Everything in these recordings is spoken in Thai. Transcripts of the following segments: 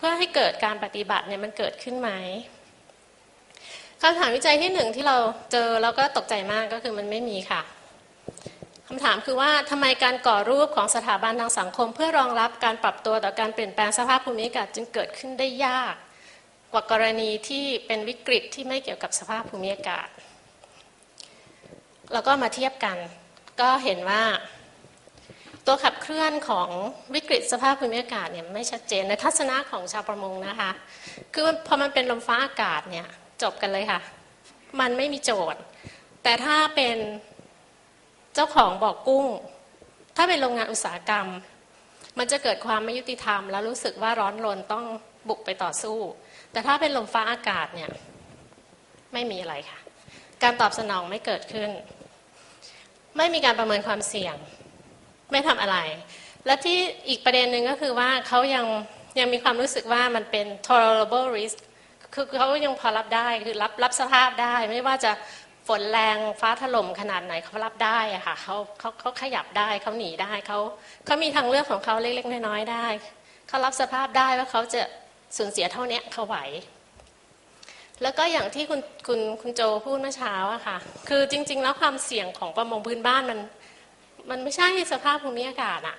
เพื่อให้เกิดการปฏิบัติเนี่ยมันเกิดขึ้นไหมคำถามวิจัยที่หนึ่งที่เราเจอแล้วก็ตกใจมากก็คือมันไม่มีค่ะคำถามคือว่าทำไมการก่อรูปของสถาบันทางสังคม เพื่อรองรับการปรับตัวต่อการเปลี่ยนแปลงสภาพภูมิอากาศจึงเกิดขึ้นได้ยาก กว่ากรณีที่เป็นวิกฤตที่ไม่เกี่ยวกับสภาพภูมิอากาศ แล้วก็มาเทียบกัน ก็เห็นว่า ตัวขับเคลื่อนของวิกฤตสภาพภูมิอากาศเนี่ยไม่ชัดเจนในทัศนะของชาวประมงนะคะ คือพอมันเป็นลมฟ้าอากาศเนี่ยจบกันเลยค่ะ มันไม่มีโจทย์ แต่ถ้าเป็นเจ้าของบอกกุ้ง ถ้าเป็นโรงงานอุตสาหกรรม มันจะเกิดความไม่ยุติธรรม แล้วรู้สึกว่าร้อนรนต้องบุกไปต่อสู้ แต่ถ้าเป็นลมฟ้าอากาศเนี่ยไม่มีอะไรค่ะ การตอบสนองไม่เกิดขึ้น ไม่มีการประเมินความเสี่ยง ไม่ทำอะไร และที่อีกประเด็นหนึ่งก็คือว่าเขายังยังมีความรู้สึกว่ามันเป็น tolerable risk คือเขายังพอรับได้คือรับรับสภาพได้ ไม่ว่าจะฝนแรงฟ้าถล่มขนาดไหนเขารับได้อะค่ะเขาเขาเขาขยับได้เขาหนีได้เขาเขามีทางเลือกของเขาเล็กๆน้อยๆได้เขารับสภาพได้ว่าเขาจะสูญเสียเท่านี้เขาไหว แล้วก็อย่างที่คุณคุณคุณโจพูดเมื่อเช้าอะค่ะ คือจริง ๆ แล้วความเสี่ยงของประมงพื้นบ้านมัน มันไม่ใช่สภาพภูมิอากาศอะ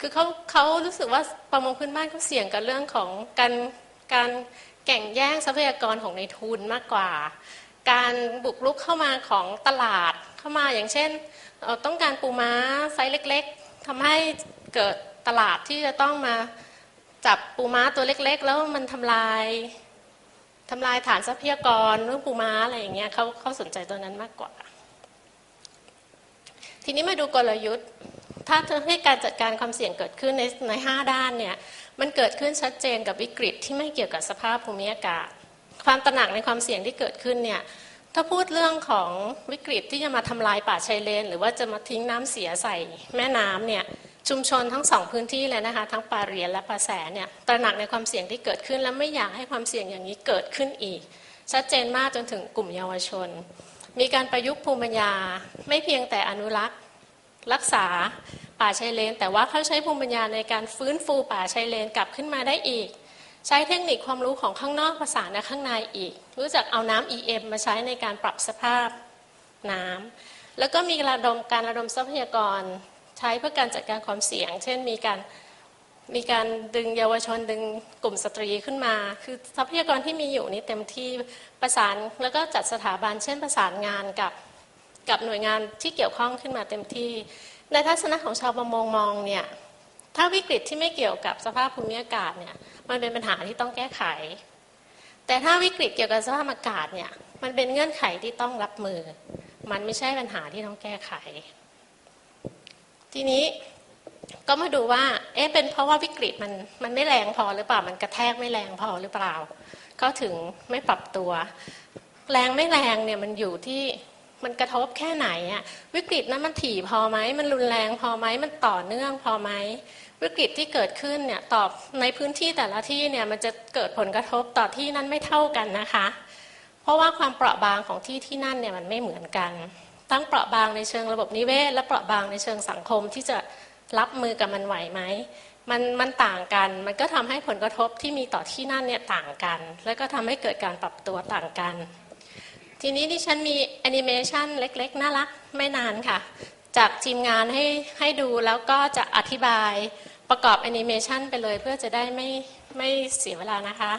คือเขาเขารู้สึกว่าประมงพื้นบ้านเขาเสี่ยงกับเรื่องของการการแข่งแย่งทรัพยากรของในทุนมากกว่า การบุกรุกเข้ามาของตลาดเข้ามาอย่างเช่น ต้องการปูม้าไซส์เล็ก ๆทำให้เกิดตลาดที่จะต้องมาจับปูม้าตัวเล็ก ๆ แล้วมันทำลายทำลายฐานทรัพยากรเรื่องปูม้าอะไรอย่างเงี้ยเขาเขาสนใจตัวนั้นมากกว่า ทีนี้มาดูกลยุทธ์ ถ้าให้การจัดการความเสี่ยงเกิดขึ้นในในห้าด้านเนี่ยมันเกิดขึ้นชัดเจนกับวิกฤตที่ไม่เกี่ยวกับสภาพภูมิอากาศ ความตระหนักในความเสี่ยงที่เกิดขึ้นเนี่ยถ้าพูดเรื่องของวิกฤตที่จะมาทำลายป่าชายเลน หรือว่าจะมาทิ้งน้ำเสียใส่แม่น้ำเนี่ยชุมชนทั้งสองพื้นที่เลยนะคะทั้งป่าเรียนและป่าแสเนี่ยตระหนักในความเสี่ยงที่เกิดขึ้น และไม่อยากให้ความเสี่ยงอย่างนี้เกิดขึ้นอีก ชัดเจนมากจนถึงกลุ่มเยาวชน มีการประยุกต์ภูมิปัญญา ไม่เพียงแต่อนุรักษ์รักษาป่าชายเลน แต่ว่าเขาใช้ภูมิปัญญาในการฟื้นฟูป่าชายเลนกลับขึ้นมาได้อีก ใช้เทคนิคความรู้ของข้างนอกภาษาในข้างในอีก รู้จักเอาน้ำ EM มาใช้ในการปรับสภาพน้ำแล้วก็มีระดมการระดมทรัพยากร ใช้เพื่อการจัดการความเสี่ยง เช่น มีการ มีการดึงเยาวชนดึงกลุ่มสตรีขึ้นมา คือทรัพยากรที่มีอยู่นี่เต็มที่ประสานแล้วก็จัดสถาบันเช่นประสานงานกับกับหน่วยงานที่เกี่ยวข้องขึ้นมาเต็มที่ ในทัศนะของชาวประมงมองเนี่ยถ้าวิกฤตที่ไม่เกี่ยวกับสภาพภูมิอากาศเนี่ยมันเป็นปัญหาที่ต้องแก้ไข แต่ถ้าวิกฤตเกี่ยวกับสภาพอากาศเนี่ยมันเป็นเงื่อนไขที่ต้องรับมือ มันไม่ใช่ปัญหาที่ต้องแก้ไข ทีนี้ ก็มาดูว่า เอ๊ะเป็นเพราะว่าวิกฤตมันมันไม่แรงพอหรือเปล่ามันกระแทกไม่แรงพอหรือเปล่า ก็ถึงไม่ปรับตัว แรงไม่แรงเนี่ยมันอยู่ที่มันกระทบแค่ไหนอะวิกฤตนั้นมันถี่พอไหมมันรุนแรงพอไหมมันต่อเนื่องพอไหมวิกฤตที่เกิดขึ้นเนี่ยตอบในพื้นที่แต่ละที่เนี่ยมันจะเกิดผลกระทบต่อที่นั้นไม่เท่ากันนะคะ เพราะว่าความเปราะบางของที่ที่นั่นเนี่ยมันไม่เหมือนกัน ตั้งเปราะบางในเชิงระบบนิเวศ และเปราะบางในเชิงสังคมที่จะ รับมือกับมันไหวไหมมันมันต่างกัน มันก็ทำให้ผลกระทบที่มีต่อที่นั่นเนี่ยต่างกัน แล้วก็ทำให้เกิดการปรับตัวต่างกัน ทีนี้ที่ฉันมีแอนิเมชันเล็ก ๆ น่ารักไม่นานค่ะ จากทีมงานให้ให้ดูแล้วก็จะอธิบายประกอบแอนิเมชันไปเลยเพื่อจะได้ไม่ไม่เสียเวลานะคะ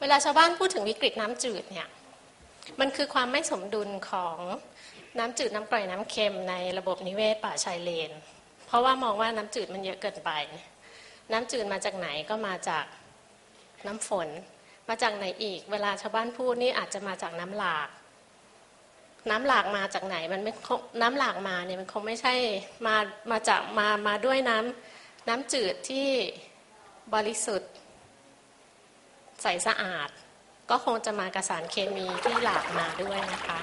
เวลาชาวบ้านพูดถึงวิกฤตน้ำจืดเนี่ย มันคือความไม่สมดุลของ น้ำจืดน้ำกร่อยน้ำเค็มในระบบนิเวศป่าชายเลน เพราะว่ามองว่าน้ำจืดมันเยอะเกินไป น้ำจืดมาจากไหนก็มาจากน้ำฝน มาจากไหนอีก เวลาชาวบ้านพูดนี่อาจจะมาจากน้ำหลาก น้ำหลากมาจากไหนมันไม่น้ำหลากมาเนี่ยมันคงไม่ใช่มามาจากมามาด้วยน้ำน้ำจืดที่บริสุทธิ์ใสสะอาด ก็คงจะมากับสารเคมีที่หลากมาด้วยนะคะ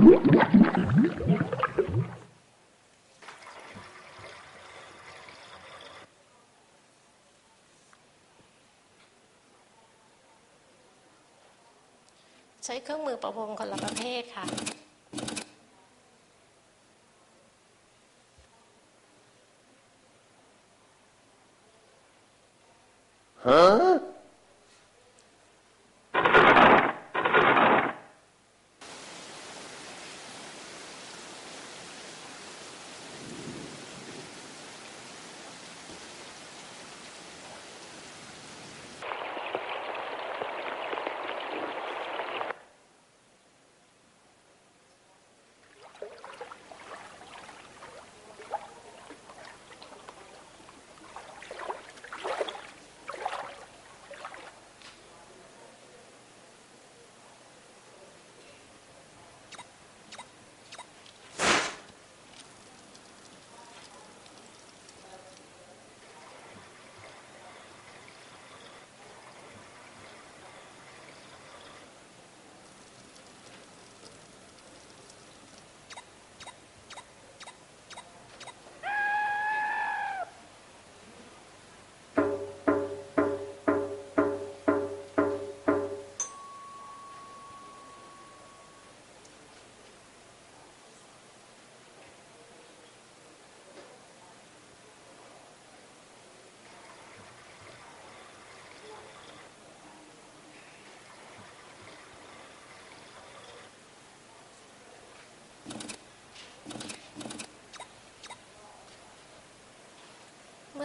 ใช้เครื่องมือประพงคนละประเภทค่ะ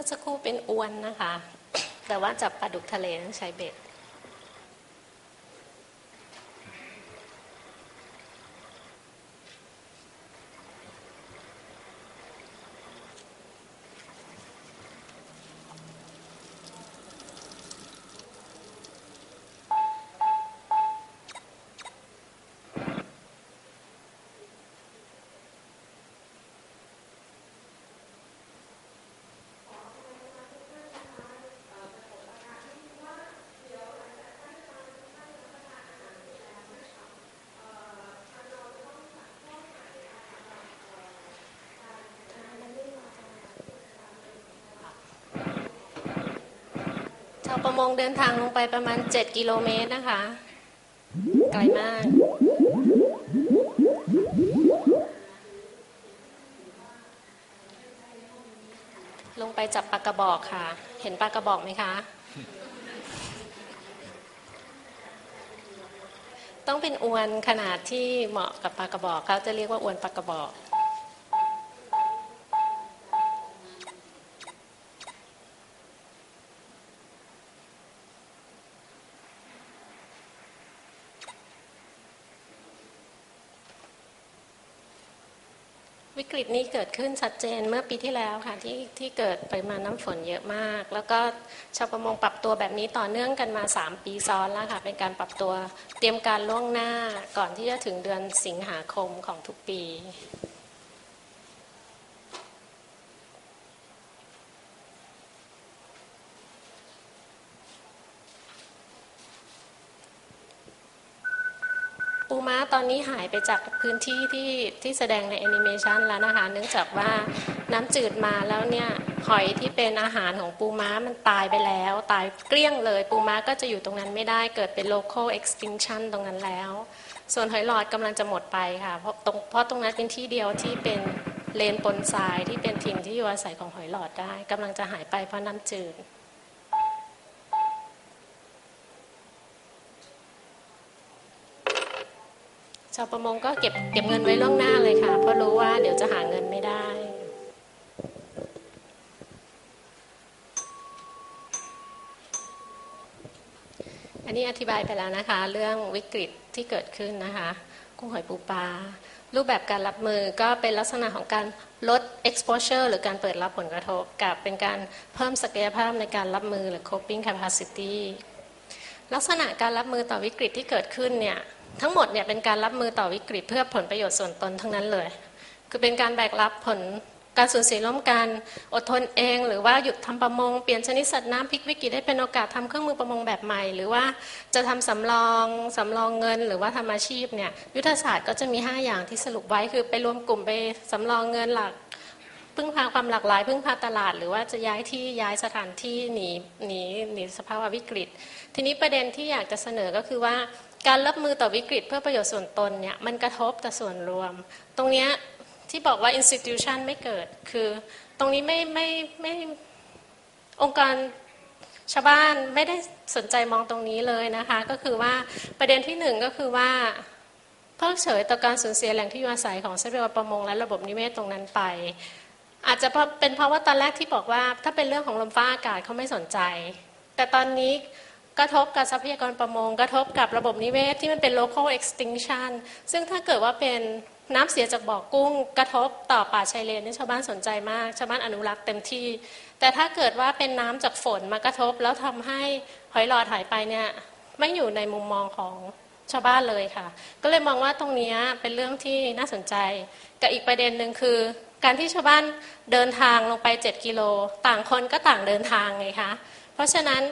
อสักครู่เป็นอวนนะคะ แต่ว่าจับปลาดุกทะเลต้องใช้เบ็ด ประมงเดินทางลงไปประมาณ 7 กิโลเมตรนะคะ ไกลมาก ลงไปจับปลากระบอกค่ะ เห็นปลากระบอกไหมคะ ต้องเป็นอวนขนาดที่เหมาะกับปลากระบอกเขาจะเรียกว่าอวนปลากระบอก วิกฤตนี้เกิดขึ้นชัดเจนเมื่อปีที่แล้วค่ะที่ที่เกิดปริมาณน้ำฝนเยอะมาก แล้วก็ชาวประมงปรับตัวแบบนี้ต่อเนื่องกันมา 3 ปีซ้อนแล้วค่ะเป็นการปรับตัวเตรียมการล่วงหน้าก่อนที่จะถึงเดือนสิงหาคมของทุกปี ปูม้าต อนนี้หายไปจากพื้นที่ที่ที่แสดงในแอนิเมชันแล้วนะคะ เนื่องจากว่าน้ำจืดมาแล้วเนี่ยหอยที่เป็นอาหารของปูม้ามันตายไปแล้ว ตายเกลี้ยงเลย ปูม้าก็จะอยู่ตรงนั้นไม่ได้เกิดเป็น local extinction ตรงนั้นแล้ว ส่วนหอยหลอดกำลังจะหมดไปค่ะ เพราะตรงเพราะตรงนั้นเป็นที่เดียวที่เป็นเลนปนทรายที่เป็นถิ่นที่อยู่อาศัยของหอยหลอดได้กำลังจะหายไปเพราะน้ำจืด ชาวประมงก็เก็บเก็บเงินไว้ล่วงหน้าเลยค่ะ เพราะรู้ว่าเดี๋ยวจะหาเงินไม่ได้ อันนี้อธิบายไปแล้วนะคะ เรื่องวิกฤตที่เกิดขึ้นนะคะกุ้งหอยปูปลารูปแบบการรับมือก็เป็นลักษณะของการลด exposure หรือการเปิดรับผลกระทบ กับเป็นการเพิ่มศักยภาพในการรับมือหรือ coping capacity ลักษณะการรับมือต่อวิกฤตที่เกิดขึ้นเนี่ย ทั้งหมดเนี่ยเป็นการรับมือต่อวิกฤตเพื่อผลประโยชน์ส่วนตนทั้งนั้นเลย คือเป็นการแบกรับผลการสูญเสียร่วมกันอดทนเอง หรือว่าหยุดทำประมงเปลี่ยนชนิดสัตว์น้ำพลิกวิกฤตให้เป็นโอกาสทำเครื่องมือประมงแบบใหม่ หรือว่าจะทำสำรองสำรองเงิน หรือว่าทำอาชีพเนี่ยยุทธศาสตร์ก็จะมี 5 อย่างที่สรุปไว้คือไปรวมกลุ่มไปสำรองเงินหลัก พึ่งพาความหลากหลาย พึ่งพาตลาด หรือว่าจะย้ายที่ย้ายสถานที่หนีหนีหนีสภาวะวิกฤต ทีนี้ประเด็นที่อยากจะเสนอก็คือว่าการรับมือต่อวิกฤตเพื่อประโยชน์ส่วนตนเนี่ยมันกระทบแต่ส่วนรวม ตรงนี้ที่บอกว่า institution ไม่เกิด คือตรงนี้ไม่ไม่ไม่องค์กรชาวบ้านไม่ได้สนใจมองตรงนี้เลยนะคะ ก็คือว่าประเด็นที่หนึ่งก็คือว่าเพิกเฉยต่อการสูญเสียแหล่งที่อยู่อาศัยของทรัพยากรประมงและระบบนิเวศตรงนั้นไป อาจจะเป็นเพราะว่าตอนแรกที่บอกว่าถ้าเป็นเรื่องของลมฟ้าอากาศเขาไม่สนใจ แต่ตอนนี้ กระทบกับทรัพยากรประมง กระทบกับระบบนิเวศที่มันเป็น local extinction ซึ่งถ้าเกิดว่าเป็นน้ำเสียจากบ่อกุ้ง กระทบต่อป่าชายเลนนี่ชาวบ้านสนใจมากชาวบ้านอนุรักษ์เต็มที่ แต่ถ้าเกิดว่าเป็นน้ำจากฝนมากระทบ แล้วทำให้หอยหลอดหายไปเนี่ยไม่อยู่ในมุมมองของชาวบ้านเลยค่ะ ก็เลยมองว่าตรงนี้เป็นเรื่องที่น่าสนใจ กับอีกประเด็นหนึ่งคือ การที่ชาวบ้านเดินทางลงไป 7 กิโล ต่างคนก็ต่างเดินทางไงคะ เพราะฉะนั้น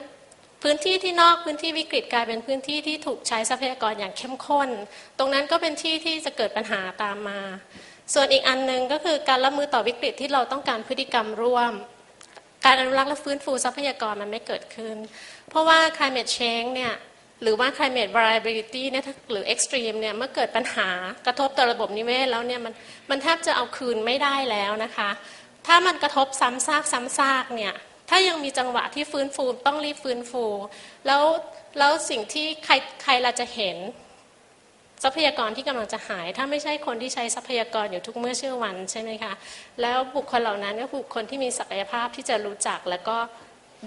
พื้นที่ที่นอกพื้นที่วิกฤตกลายเป็นพื้นที่ที่ถูกใช้ทรัพยากรอย่างเข้มข้น ตรงนั้นก็เป็นที่ที่จะเกิดปัญหาตามมา ส่วนอีกอันหนึ่งก็คือการรับมือต่อวิกฤตที่เราต้องการพฤติกรรมร่วม การอนุรักษ์และฟื้นฟูทรัพยากรมันไม่เกิดขึ้น เพราะว่า climate change เนี่ยหรือว่า climate variability เนี่ยหรือ extreme เนี่ยเมื่อเกิดปัญหากระทบต่อระบบนิเวศแล้วเนี่ยมันมันแทบจะเอาคืนไม่ได้แล้วนะคะ ถ้ามันกระทบซ้ำซากซ้ำซากเนี่ย ถ้ายังมีจังหวะที่ฟื้นฟูต้องรีบฟื้นฟู แล้วแล้วสิ่งที่ใครใครเราจะเห็น ทรัพยากรที่กำลังจะหาย ถ้าไม่ใช่คนที่ใช้ทรัพยากรอยู่ทุกเมื่อเชื่อวันใช่ไหมคะแล้วบุคคลเหล่านั้นก็บุคคลที่มีศักยภาพที่จะรู้จักแล้วก็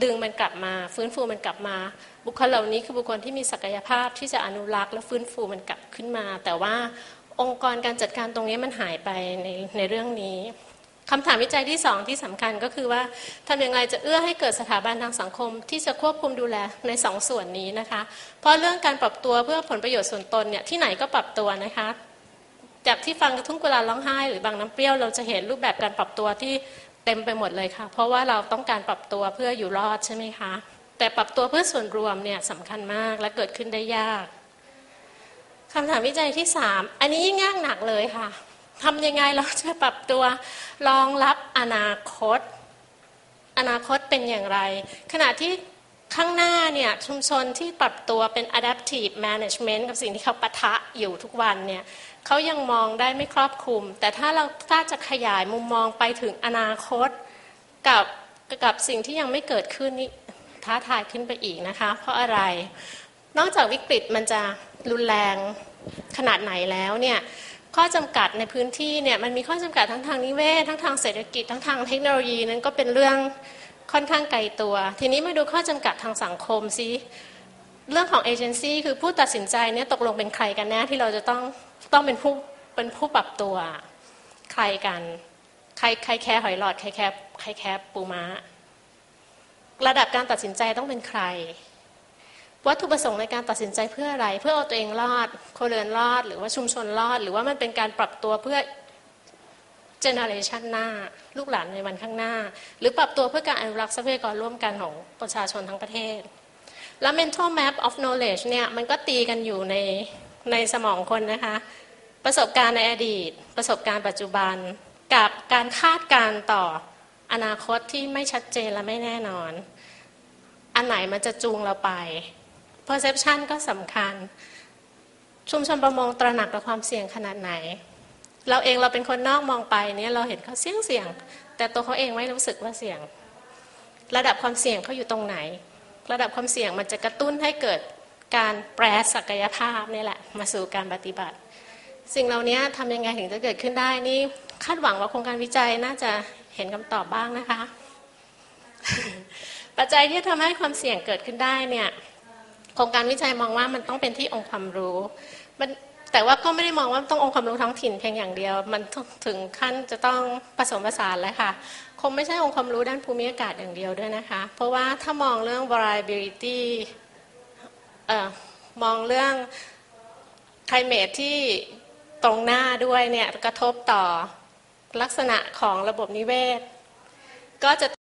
ดึงมันกลับมา ฟื้นฟูมันกลับมา บุคคลเหล่านี้คือบุคคลที่มีศักยภาพที่จะอนุรักษ์ และฟื้นฟูมันกลับขึ้นมา แต่ว่าองค์กรการจัดการตรงนี้มันหายไปในในเรื่องนี้ คำถามวิจัยที่สองที่สำคัญก็คือว่าทำอย่างไรจะเอื้อให้เกิดสถาบันทางสังคม ที่จะควบคุมดูแลในสองส่วนนี้นะคะ เพราะเรื่องการปรับตัวเพื่อผลประโยชน์ส่วนตนเนี่ยที่ไหนก็ปรับตัวนะคะ จากที่ฟังกระทุ่งกุลาร้องไห้ หรือบางน้ำเปรี้ยวเราจะเห็นรูปแบบการปรับตัวที่เต็มไปหมดเลยค่ะ เพราะว่าเราต้องการปรับตัวเพื่ออยู่รอดใช่ไหมคะ แต่ปรับตัวเพื่อส่วนรวมเนี่ยสำคัญมากและเกิดขึ้นได้ยากคำถามวิจัยที่สามอันนี้ยิ่งยากหนักเลยค่ะ ทำยังไงเราจะปรับตัวรองรับอนาคต อนาคตเป็นอย่างไร ขณะที่ข้างหน้าเนี่ยชุมชนที่ปรับตัวเป็น adaptive management กับสิ่งที่เขาปะทะอยู่ทุกวันเนี่ยเขายังมองได้ไม่ครอบคลุม แต่ถ้าเราถ้าจะขยายมุมมองไปถึงอนาคตกับกับสิ่งที่ยังไม่เกิดขึ้นนี่ท้าทายขึ้นไปอีกนะคะ เพราะอะไร นอกจากวิกฤตมันจะรุนแรงขนาดไหนแล้วเนี่ย ข้อจำกัดในพื้นที่เนี่ยมันมีข้อจำกัดทั้งทางนิเวศทั้งทางเศรษฐกิจทั้งทางเทคโนโลยีนั้นก็เป็นเรื่องค่อนข้างไกลตัว ทีนี้มาดูข้อจำกัดทางสังคมซิเรื่องของเอเจนซี่คือผู้ตัดสินใจเนี่ยตกลงเป็นใครกันแน่ที่เราจะต้องต้องเป็นผู้เป็นผู้ปรับตัวใครกันใครใครแคร์หอยหลอดใครแคร์ใครแคร์ปูม้าระดับการตัดสินใจต้องเป็นใคร วัตถุประสงค์ในการตัดสินใจเพื่ออะไร เพื่อเอาตัวเองรอดคนเรือนรอด หรือว่าชุมชนรอด หรือว่ามันเป็นการปรับตัวเพื่อเจเนอเรชันหน้า ลูกหลานในวันข้างหน้า หรือปรับตัวเพื่อการอนุรักษ์ทรัพยากรร่วมกันของประชาชนทั้งประเทศ แล้ว mental map of knowledge เนี่ยมันก็ตีกันอยู่ในในสมองคนนะคะ ประสบการณ์ในอดีต ประสบการณ์ปัจจุบัน กับการคาดการต่ออนาคตที่ไม่ชัดเจนและไม่แน่นอน อันไหนมันจะจูงเราไป perception ก็สำคัญ ชุมชนประมงตระหนักกับความเสี่ยงขนาดไหน เราเองเราเป็นคนนอกมองไปเนี่ยเราเห็นเขาเสี่ยงเสี่ยง แต่ตัวเขาเองไม่รู้สึกว่าเสี่ยง ระดับความเสี่ยงเขาอยู่ตรงไหน ระดับความเสี่ยงมันจะกระตุ้นให้เกิดการแปรศักยภาพนี่แหละมาสู่การปฏิบัติ สิ่งเหล่านี้ทำยังไงถึงจะเกิดขึ้นได้นี่คาดหวังว่าโครงการวิจัยน่าจะเห็นคำตอบบ้างนะคะ ปัจจัยที่ทำให้ความเสี่ยงเกิดขึ้นได้เนี่ย ครงการวิจัยมองว่ามันต้องเป็นที่องค์ความรู้มันแต่ว่าก็ไม่ได้มองว่าต้ององค์ความรู้ท้องถิ่นเพียงอย่างเดียว มันถึงขั้นจะต้องผสมผสานแล้วค่ะ คงไม่ใช่องค์ความรู้ด้านภูมิอากาศอย่างเดียวด้วยนะคะ เพราะว่าถ้ามองเรื่อง variability เอ่อมองเรื่อง climate ที่ตรงหน้าด้วยเนี่ยกระทบต่อลักษณะของระบบนิเวศ ก็จะ